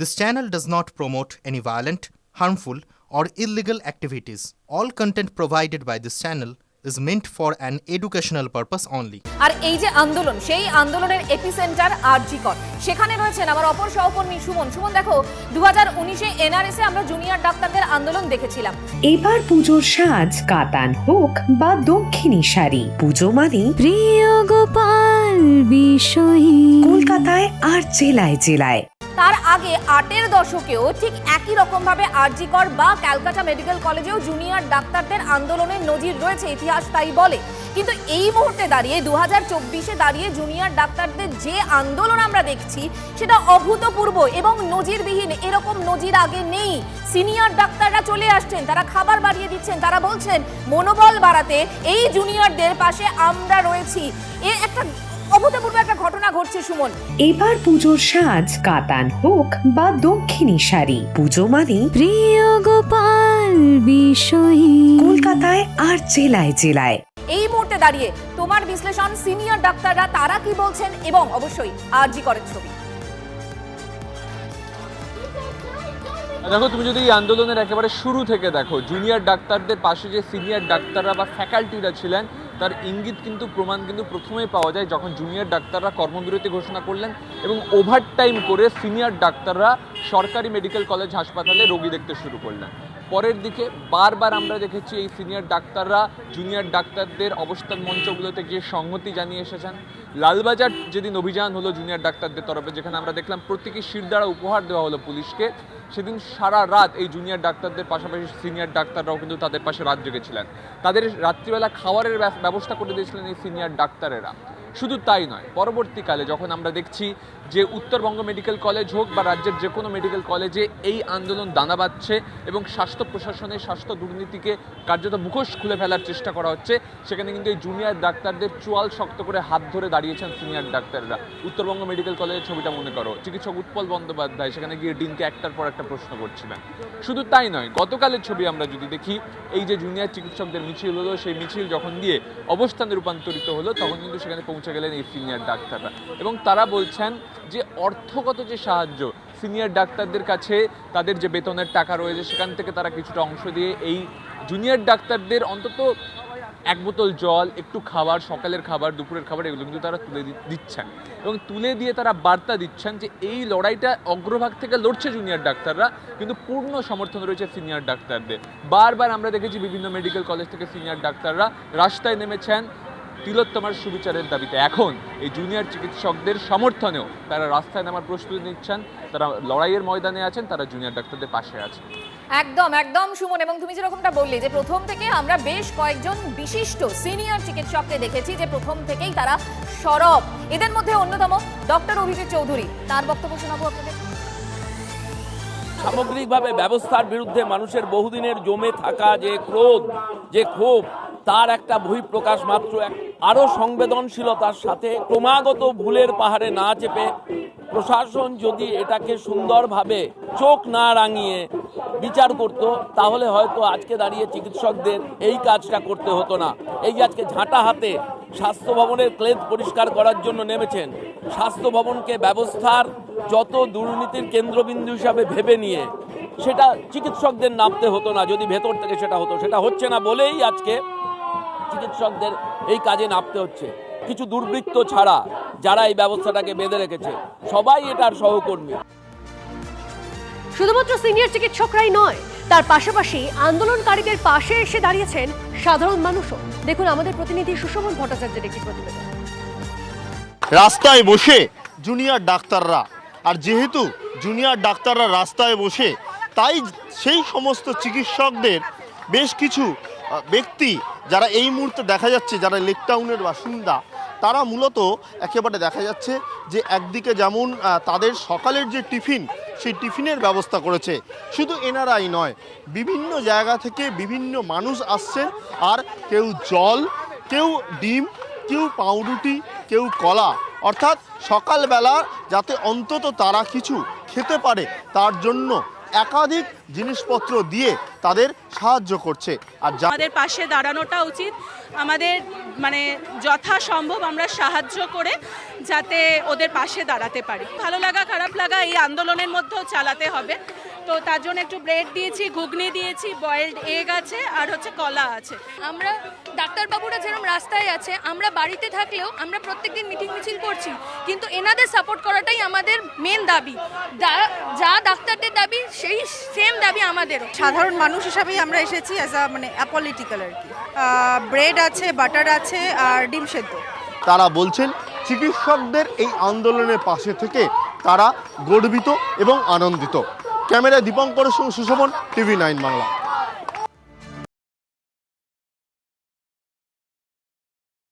This channel does not promote any violent, harmful, or illegal activities. All content provided by this channel is meant for an educational purpose only. আর এই যে আন্দোলন সেই আন্দোলনের epicentre RG Kar সেখানে রয়েছেন আমার অপর সহকর্মী সুমন। সুমন দেখো দু হাজার উনিশে এনআরএসে আমরা জুনিয়র ডাক্তারদের আন্দোলন দেখেছিলাম। এবার পুজোর সাজ কাতান হোক বা দক্ষিণী শাড়ি। পুজো মানে প্রিয় গোপাল বিষয়ী। কলকাতায় আর জেলায় জেলায়। তার আগে আটের দশকেও ঠিক একই রকম ভাবে আরজিকর বা ক্যালকাটা মেডিকেল কলেজেও জুনিয়র ডাক্তারদের আন্দোলনের নজির রয়েছে ইতিহাস তাই বলে। কিন্তু এই মুহূর্তে দাঁড়িয়ে দু হাজার চব্বিশে দাঁড়িয়ে জুনিয়র ডাক্তারদের যে আন্দোলন আমরা দেখছি, সেটা অভূতপূর্ব এবং নজিরবিহীন। এরকম নজির আগে নেই। সিনিয়র ডাক্তাররা চলে আসছেন, তারা খাবার বাড়িয়ে দিচ্ছেন, তারা বলছেন, মনোবল বাড়াতে এই জুনিয়রদের পাশে আমরা রয়েছি। এ একটা অভূতপূর্ব একটা ঘটনা ঘটছে সুমন। এবার পুজোর সাজ কাতান হোক বা দক্ষিণী শাড়ি। পুজো মানে প্রিয় গোপাল বিষয়ী। কলকাতায় আর জেলায় জেলায়। এই মুহূর্তে দাঁড়িয়ে তোমার বিশ্লেষণ সিনিয়র ডাক্তাররা তারা কি বলছেন এবং অবশ্যই আরজি করের ছবি। দেখো তুমি যদি এই আন্দোলনের একেবারে শুরু থেকে দেখো জুনিয়র ডাক্তারদের পাশে যে সিনিয়র ডাক্তাররা বা ফ্যাকাল্টিরা ছিলেন তার ইঙ্গিত কিন্তু, প্রমাণ কিন্তু প্রথমেই পাওয়া যায় যখন জুনিয়র ডাক্তাররা কর্মবিরতি ঘোষণা করলেন এবং ওভারটাইম করে সিনিয়র ডাক্তাররা সরকারি মেডিকেল কলেজ হাসপাতালে রোগী দেখতে শুরু করলেন। পরের দিকে বারবার আমরা দেখেছি এই সিনিয়র ডাক্তাররা, জুনিয়র ডাক্তারদের অবস্থান মঞ্চগুলোতে গিয়ে সংহতি জানিয়ে এসেছেন। লালবাজার যেদিন অভিযান হলো জুনিয়র ডাক্তারদের তরফে, যেখানে আমরা দেখলাম প্রত্যেকে শিরদাঁড়া উপহার দেওয়া হলো পুলিশকে, সেদিন সারা রাত এই জুনিয়র ডাক্তারদের পাশাপাশি সিনিয়র ডাক্তাররাও কিন্তু তাদের পাশে রাত জেগেছিলেন। তাদের রাত্রিবেলা খাবারের ব্যবস্থা করে দিয়েছিলেন এই সিনিয়র ডাক্তারেরা। শুধু তাই নয়, পরবর্তীকালে যখন আমরা দেখছি যে উত্তরবঙ্গ মেডিকেল কলেজ হোক বা রাজ্যের যে কোনো মেডিকেল কলেজে এই আন্দোলন দানা বাঁধছে এবং স্বাস্থ্য প্রশাসনের স্বাস্থ্য দুর্নীতিকে কার্যত মুখোশ খুলে ফেলার চেষ্টা করা হচ্ছে, সেখানে কিন্তু এই জুনিয়র ডাক্তারদের চোয়াল শক্ত করে হাত ধরে দাঁড়িয়েছেন সিনিয়র ডাক্তাররা। উত্তরবঙ্গ মেডিকেল কলেজের ছবিটা মনে করো, চিকিৎসক উৎপল বন্দ্যোপাধ্যায়, সেখানে গিয়ে ডিনকে একটার পর একটা প্রশ্ন করছিলেন। শুধু তাই নয়, গতকালের ছবি আমরা যদি দেখি, এই যে জুনিয়র চিকিৎসকদের মিছিল হলো, সেই মিছিল যখন দিয়ে অবস্থানে রূপান্তরিত হলো, তখন কিন্তু সেখানে পৌঁছে গেলেন এই সিনিয়র ডাক্তাররা। এবং তারা বলছেন যে অর্থগত যে সাহায্য সিনিয়র ডাক্তারদের কাছে তাদের যে বেতনের টাকা রয়েছে, সেখান থেকে তারা কিছুটা অংশ দিয়ে এই জুনিয়র ডাক্তারদের অন্তত এক বোতল জল, একটু খাবার, সকালের খাবার, দুপুরের খাবার, এগুলো কিন্তু তারা তুলে দিচ্ছেন। এবং তুলে দিয়ে তারা বার্তা দিচ্ছেন যে এই লড়াইটা অগ্রভাগ থেকে লড়ছে জুনিয়র ডাক্তাররা, কিন্তু পূর্ণ সমর্থন রয়েছে সিনিয়র ডাক্তারদের। বারবার আমরা দেখেছি বিভিন্ন মেডিকেল কলেজ থেকে সিনিয়র ডাক্তাররা রাস্তায় নেমেছেন তিলোত্তমার সুবিচারের দাবিতে। এখন এই জুনিয়র চিকিৎসকদের সমর্থনেও তারা রাস্তায় নামার প্রস্তুতি নিচ্ছেন। তারা লড়াইয়ের ময়দানে আছেন তারা জুনিয়র ডাক্তারদের পাশে আছেন। একদম একদম সুমন এবং তুমি যেরকমটা বললে যে প্রথম থেকে আমরা বেশ কয়েকজন বিশিষ্ট সিনিয়র চিকিৎসককে দেখেছি যে প্রথম থেকেই তারা সরব। এদের মধ্যে অন্যতম ডক্টর অভিজিৎ চৌধুরী। তার বক্তব্য শোনাবো আপনাদের। সামগ্রিকভাবে ব্যবস্থার বিরুদ্ধে মানুষের বহুদিনের জমে থাকা যে ক্রোধ যে ক্ষোভ তার একটা বহিঃপ্রকাশ মাত্র এক- আরও সংবেদনশীলতার সাথে ক্রমাগত ভুলের পাহাড়ে না চেপে প্রশাসন যদি এটাকে সুন্দরভাবে চোখ না রাঙিয়ে বিচার করত, তাহলে হয়তো আজকে দাঁড়িয়ে চিকিৎসকদের এই কাজটা করতে হতো না। এই আজকে ঝাঁটা হাতে স্বাস্থ্য ভবনের ক্লেদ পরিষ্কার করার জন্য নেমেছেন, স্বাস্থ্য ভবনকে ব্যবস্থার যত দুর্নীতির কেন্দ্রবিন্দু হিসাবে ভেবে নিয়ে সেটা চিকিৎসকদের নামতে হতো না, যদি ভেতর থেকে সেটা হতো। সেটা হচ্ছে না বলেই আজকে চিকিৎসকদের এই কাজে নামতে হচ্ছে। কিছু দুর্বৃত্ত ছাড়া যারা এই ব্যবস্থাটাকে বেঁধে রেখেছে সবাই এটার সহকর্মী। শুধুমাত্র সিনিয়র চিকিৎসকরাই নয় তার পাশাপাশি আন্দোলনকারীদের পাশে এসে দাঁড়িয়েছেন সাধারণ মানুষও। দেখুন আমাদের প্রতিনিধি সুশোভন ভট্টাচার্যের একটি প্রতিবেদন। রাস্তায় বসে জুনিয়র ডাক্তাররা আর যেহেতু জুনিয়র ডাক্তাররা রাস্তায় বসে তাই সেই সমস্ত চিকিৎসকদের বেশ কিছু ব্যক্তি যারা এই মুহূর্তে দেখা যাচ্ছে, যারা লেক টাউনের বাসিন্দা, তারা মূলত একেবারে দেখা যাচ্ছে যে একদিকে যেমন তাদের সকালের যে টিফিন, সেই টিফিনের ব্যবস্থা করেছে। শুধু এনারাই নয়, বিভিন্ন জায়গা থেকে বিভিন্ন মানুষ আসছেন আর কেউ জল, কেউ ডিম, কেউ পাউরুটি, কেউ কলা। অর্থাৎ সকালবেলা যাতে অন্তত তারা কিছু খেতে পারে, তার জন্য একাধিক জিনিসপত্র দিয়ে তাদের সাহায্য করছে। আর আমাদের পাশে দাঁড়ানোটা উচিত। আমাদের মানে যথাসম্ভব আমরা সাহায্য করে যাতে ওদের পাশে দাঁড়াতে পারি। ভালো লাগা, খারাপ লাগা এই আন্দোলনের মধ্যেও চালাতে হবে। তো তার জন্য একটু ব্রেড দিয়েছি ঘুগনি দিয়েছি বয়েলড এগ আছে আর হচ্ছে কলা আছে। আমরা ডাক্তারবাবুরা যেরকম রাস্তায় আছে আমরা বাড়িতে থাকলেও আমরা প্রত্যেকদিন মিটিং মিছিল করছি কিন্তু এনাদের সাপোর্ট করাটাই আমাদের মেন দাবি। যা- যা ডাক্তারদের দাবি সেই সেম দাবি আমাদেরও। সাধারণ মানুষ হিসাবেই আমরা এসেছি অ্যাজ আ মানে অ্যাপলিটিক্যাল আর কি। ব্রেড আছে বাটার আছে আর ডিম সেদ্ধ। তারা বলছেন চিকিৎসকদের এই আন্দোলনের পাশে থেকে তারা গর্বিত এবং আনন্দিত। ক্যামেরায় দীপঙ্করের সঙ্গে সুশোভন টিভি নাইন বাংলা।